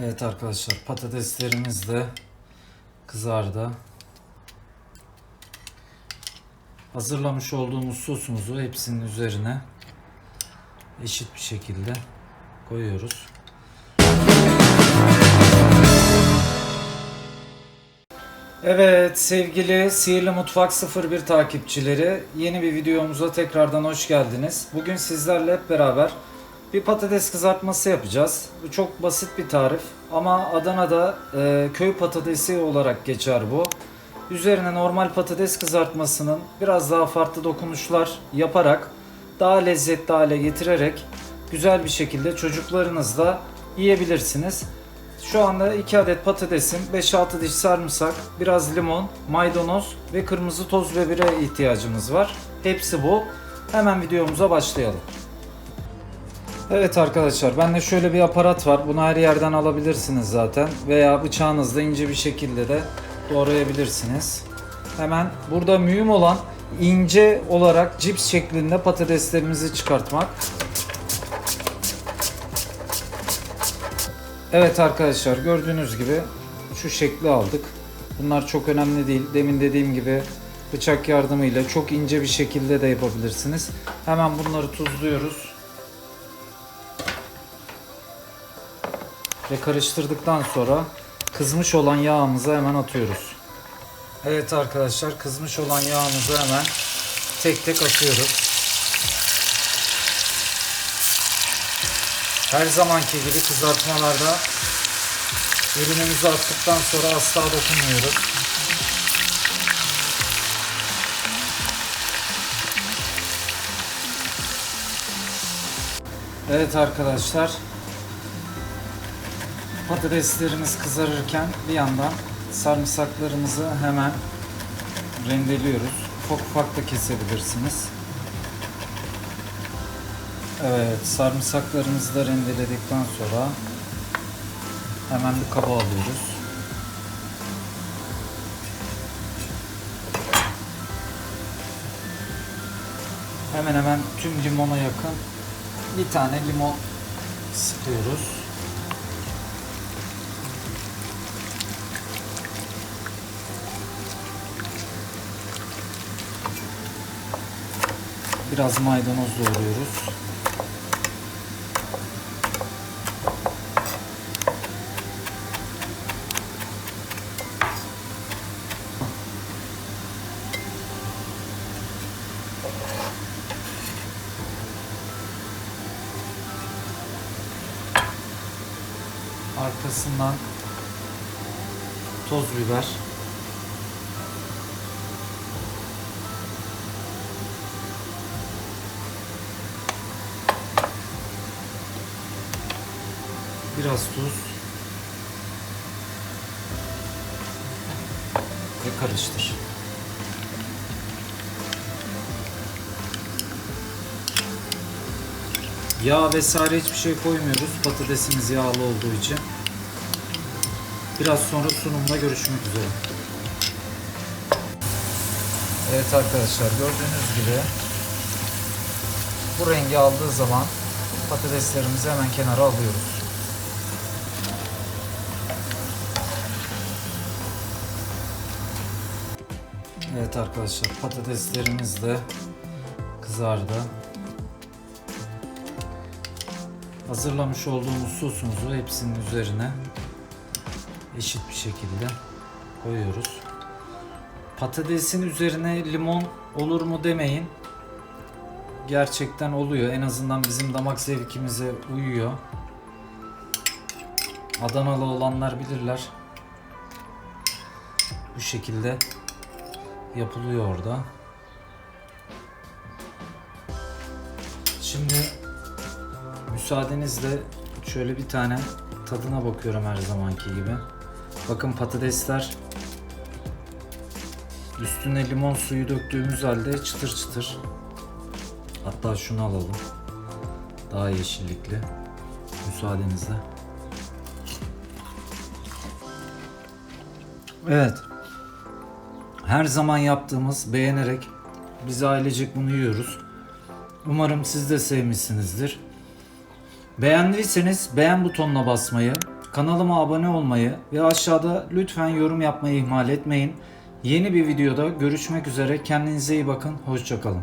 Evet arkadaşlar patateslerimiz de kızardı. Hazırlamış olduğumuz sosumuzu hepsinin üzerine eşit bir şekilde koyuyoruz. Evet sevgili Sihirli Mutfak 01 takipçileri yeni bir videomuza tekrardan hoş geldiniz. Bugün sizlerle hep beraber bir patates kızartması yapacağız. Bu çok basit bir tarif ama Adana'da e, köy patatesi olarak geçer bu. Üzerine normal patates kızartmasının biraz daha farklı dokunuşlar yaparak daha lezzetli hale getirerek güzel bir şekilde çocuklarınızla yiyebilirsiniz. Şu anda 2 adet patatesin 5-6 diş sarımsak, biraz limon, maydanoz ve kırmızı toz bibere ihtiyacımız var. Hepsi bu. Hemen videomuza başlayalım. Evet arkadaşlar bende şöyle bir aparat var. Bunu her yerden alabilirsiniz zaten. Veya bıçağınızla ince bir şekilde de doğrayabilirsiniz. Hemen burada mühim olan ince olarak cips şeklinde patateslerimizi çıkartmak. Evet arkadaşlar gördüğünüz gibi şu şekli aldık. Bunlar çok önemli değil. Demin dediğim gibi bıçak yardımıyla çok ince bir şekilde de yapabilirsiniz. Hemen bunları tuzluyoruz. Ve karıştırdıktan sonra kızmış olan yağımızı hemen atıyoruz. Evet arkadaşlar kızmış olan yağımızı hemen tek tek atıyoruz. Her zamanki gibi kızartmalarda ürünümüzü attıktan sonra asla dokunmuyoruz. Evet arkadaşlar patateslerimiz kızarırken bir yandan sarımsaklarımızı hemen rendeliyoruz. Ufak ufak da kesebilirsiniz. Evet, sarımsaklarımızı da rendeledikten sonra hemen bir kaba alıyoruz. Hemen hemen tüm limona yakın bir tane limon sıkıyoruz. Biraz maydanoz doğruyoruz. Arkasından toz biber. Biraz tuz. Ve karıştır. Yağ vesaire hiçbir şey koymuyoruz. Patatesimiz yağlı olduğu için. Biraz sonra sunumda görüşmek üzere. Evet arkadaşlar gördüğünüz gibi bu rengi aldığı zaman patateslerimizi hemen kenara alıyoruz. Evet arkadaşlar patateslerimiz de kızardı. Hazırlamış olduğumuz sosumuzu hepsinin üzerine eşit bir şekilde koyuyoruz. Patatesin üzerine limon olur mu demeyin. Gerçekten oluyor. En azından bizim damak zevkimize uyuyor. Adanalı olanlar bilirler. Bu şekilde yapılıyor orada. Şimdi müsaadenizle şöyle bir tane tadına bakıyorum her zamanki gibi. Bakın patatesler üstüne limon suyu döktüğümüz halde çıtır çıtır. Hatta şunu alalım. Daha yeşillikli. Müsaadenizle. Evet. Her zaman yaptığımız beğenerek biz ailecek bunu yiyoruz. Umarım siz de sevmişsinizdir. Beğendiyseniz beğen butonuna basmayı, Kanalıma abone olmayı ve aşağıda lütfen yorum yapmayı ihmal etmeyin. Yeni bir videoda görüşmek üzere. Kendinize iyi bakın. Hoşçakalın.